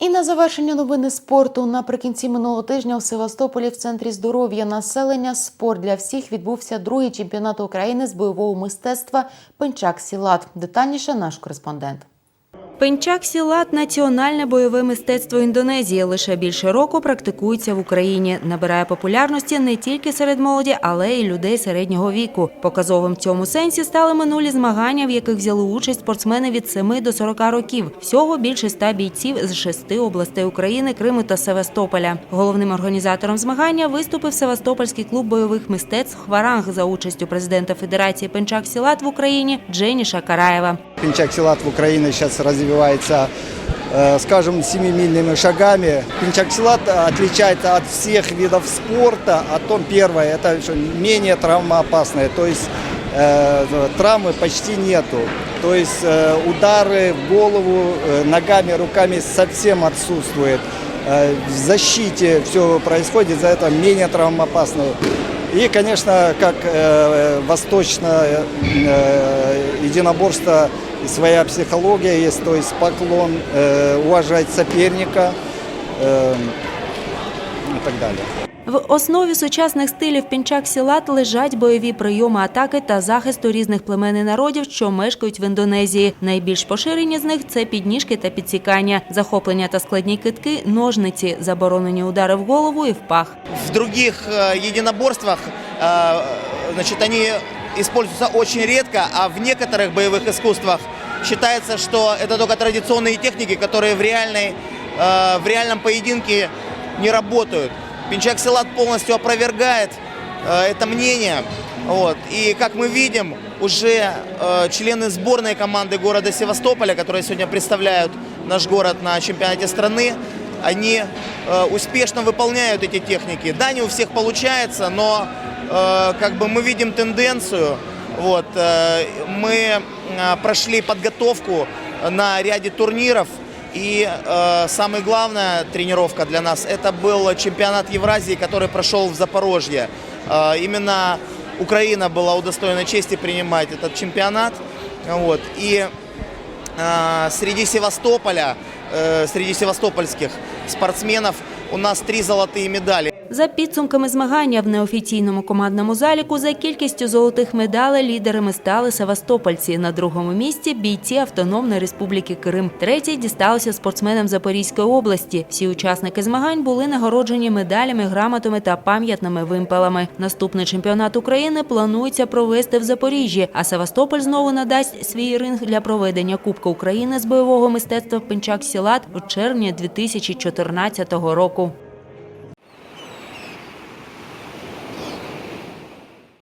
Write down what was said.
І на завершення новини спорту наприкінці минулого тижня у Севастополі в центрі здоров'я населення спорт для всіх відбувся другий чемпіонат України з бойового мистецтва Пенчак Сілат. Детальніше наш кореспондент. Пенчак Сілат – національне бойове мистецтво Індонезії. Лише більше року практикується в Україні. Набирає популярності не тільки серед молоді, але й людей середнього віку. Показовим в цьому сенсі стали минулі змагання, в яких взяли участь спортсмени від 7 до 40 років. Всього більше ста бійців з шести областей України, Криму та Севастополя. Головним організатором змагання виступив Севастопольський клуб бойових мистецтв «Хваранг» за участю президента Федерації Пенчак Сілат в Україні Дженіша Караєва. Пинчак Силат в Украине сейчас развивается, э, скажем, семимильными шагами. Пинчак Силат отличается от всех видов спорта. О том, первое, это менее травмоопасное, то есть э, травмы почти нету. То есть э, удары в голову ногами, руками совсем отсутствует. В защите все происходит, за это менее травмоопасное. И, конечно, как э, восточное э, единоборство, и своя психология есть, то есть поклон, э, уважать соперника э, и так далее. В основі сучасних стилів пінчак сілат лежать бойові прийоми атаки та захисту різних племен і народів, що мешкають в Індонезії. Найбільш поширені з них це підніжки та підсікання, захоплення та складні китки, ножниці, заборонені удари в голову і в пах. В других э, единоборствах э, значит, они используются очень редко, а в некоторых боевых искусствах считается, что это только традиционные техники, которые в, реальной, э, в реальном поединке не работают. Пинчак Силат полностью опровергает э, это мнение. Вот. И как мы видим, уже э, члены сборной команды города Севастополя, которые сегодня представляют наш город на чемпионате страны, они э, успешно выполняют эти техники. Да, не у всех получается, но э, как бы мы видим тенденцию. Вот, э, мы э, прошли подготовку на ряде турниров. И э, самая главная тренировка для нас это был чемпионат Евразии, который прошел в Запорожье. Э, именно Украина была удостоена чести принимать этот чемпионат. Вот. И э, среди Севастополя, э, среди севастопольских спортсменов у нас три золотые медали. За підсумками змагання в неофіційному командному заліку за кількістю золотих медалей лідерами стали севастопольці. На другому місці бійці Автономної Республіки Крим. Третій дісталося спортсменам Запорізької області. Всі учасники змагань були нагороджені медалями, грамотами та пам'ятними вимпелами. Наступний чемпіонат України планується провести в Запоріжжі, а Севастополь знову надасть свій ринг для проведення Кубка України з бойового мистецтва Пенчак Сілат у червні 2014 року.